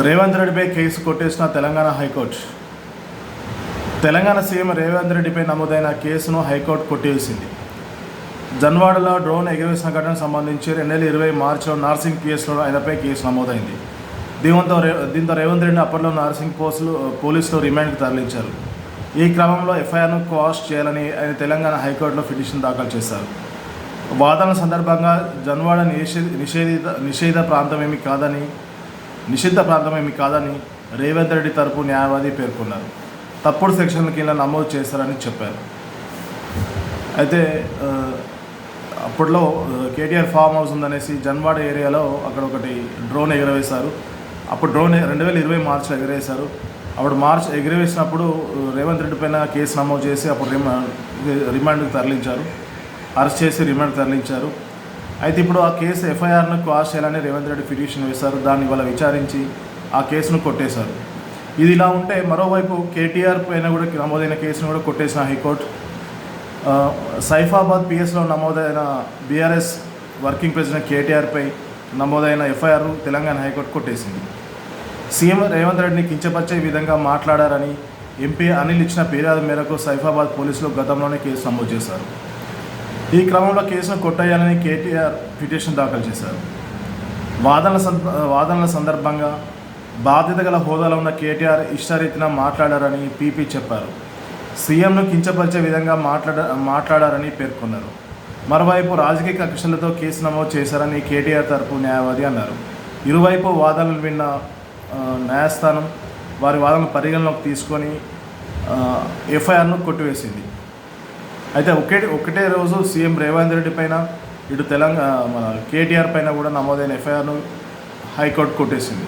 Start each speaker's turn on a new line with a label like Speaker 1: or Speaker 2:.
Speaker 1: రేవంత్ రెడ్డిపై కేసు కొట్టేసిన Telangana high court. Telangana CM Revanth రెడ్డిపై నమోదైన కేసును హైకోర్టు కొట్టేసింది జన్వాడలో డ్రోన్ ఎగరవేసిన ఘటనకు సంబంధించి రెండు వేల ఇరవై మార్చిలో నార్సింగ్ పిఎస్లో ఆయనపై కేసు నమోదైంది. దీంతో రే దీంతో రేవంత్ రెడ్డిని అప్పట్లో నార్సింగ్ పోస్టులు పోలీసులు రిమాండ్కి తరలించారు. ఈ క్రమంలో ఎఫ్ఐఆర్ను క్వాష్ చేయాలని ఆయన తెలంగాణ హైకోర్టులో పిటిషన్ దాఖలు చేశారు. వాదన సందర్భంగా జన్వాడ నిషేధ నిషేధిత నిషేధ ప్రాంతమేమి కాదని నిషిద్ధ ప్రాంతమేమి కాదని రేవంత్ రెడ్డి తరపు న్యాయవాది పేర్కొన్నారు. తప్పుడు సెక్షన్ల కింద నమోదు చేశారని చెప్పారు. అయితే అప్పట్లో కేటీఆర్ ఫామ్ హౌస్ ఉందనేసి జన్వాడ ఏరియాలో అక్కడ ఒకటి డ్రోన్ ఎగరవేశారు. అప్పుడు డ్రోన్ రెండు వేల ఇరవై మార్చిలో ఎగరేశారు అప్పుడు మార్చ్ ఎగరవేసినప్పుడు రేవంత్ రెడ్డి పైన కేసు నమోదు చేసి అప్పుడు రిమాండ్ రిమాండ్కి తరలించారు. అరెస్ట్ చేసి రిమాండ్ తరలించారు. అయితే ఇప్పుడు ఆ కేసు ఎఫ్ఐఆర్ను క్వాష్ చేయాలని రేవంత్ రెడ్డి పిటిషన్ వేశారు. దాన్ని వాళ్ళ విచారించి ఆ కేసును కొట్టేశారు. ఇది ఇలా ఉంటే మరోవైపు కేటీఆర్ పైన కూడా నమోదైన కేసును కూడా కొట్టేసిన హైకోర్టు. సైఫాబాద్ పిఎస్లో నమోదైన బీఆర్ఎస్ వర్కింగ్ ప్రెసిడెంట్ కేటీఆర్పై నమోదైన ఎఫ్ఐఆర్ తెలంగాణ హైకోర్టు కొట్టేసింది. సీఎం రేవంత్ రెడ్డిని కించపరిచే విధంగా మాట్లాడారని ఎంపీ అనిల్ ఇచ్చిన ఫిర్యాదు మేరకు సైఫాబాద్ పోలీసులు గతంలోనే కేసు నమోదు చేశారు. ఈ క్రమంలో కేసును కొట్టేయాలని కేటీఆర్ పిటిషన్ దాఖలు చేశారు. వాదనల సంద వాదనల సందర్భంగా బాధ్యత గల హోదాలో ఉన్న కేటీఆర్ ఇష్టరీతిన మాట్లాడారని పీపీ చెప్పారు. సీఎంను కించపరిచే విధంగా మాట్లాడ మాట్లాడారని పేర్కొన్నారు. మరోవైపు రాజకీయ కక్షలతో కేసు నమోదు చేశారని కేటీఆర్ తరపు న్యాయవాది అన్నారు. ఇరువైపు వాదనలు విన్న న్యాయస్థానం వారి వాదనలు పరిగణలోకి తీసుకొని ఎఫ్ఐఆర్ను కొట్టివేసింది. అయితే ఒకే ఒకటే రోజు సీఎం రేవంత్ రెడ్డి పైన ఇటు తెలంగాణ మన కేటీఆర్ పైన కూడా నమోదైన ఎఫ్ఐఆర్ను హైకోర్టు కొట్టేసింది.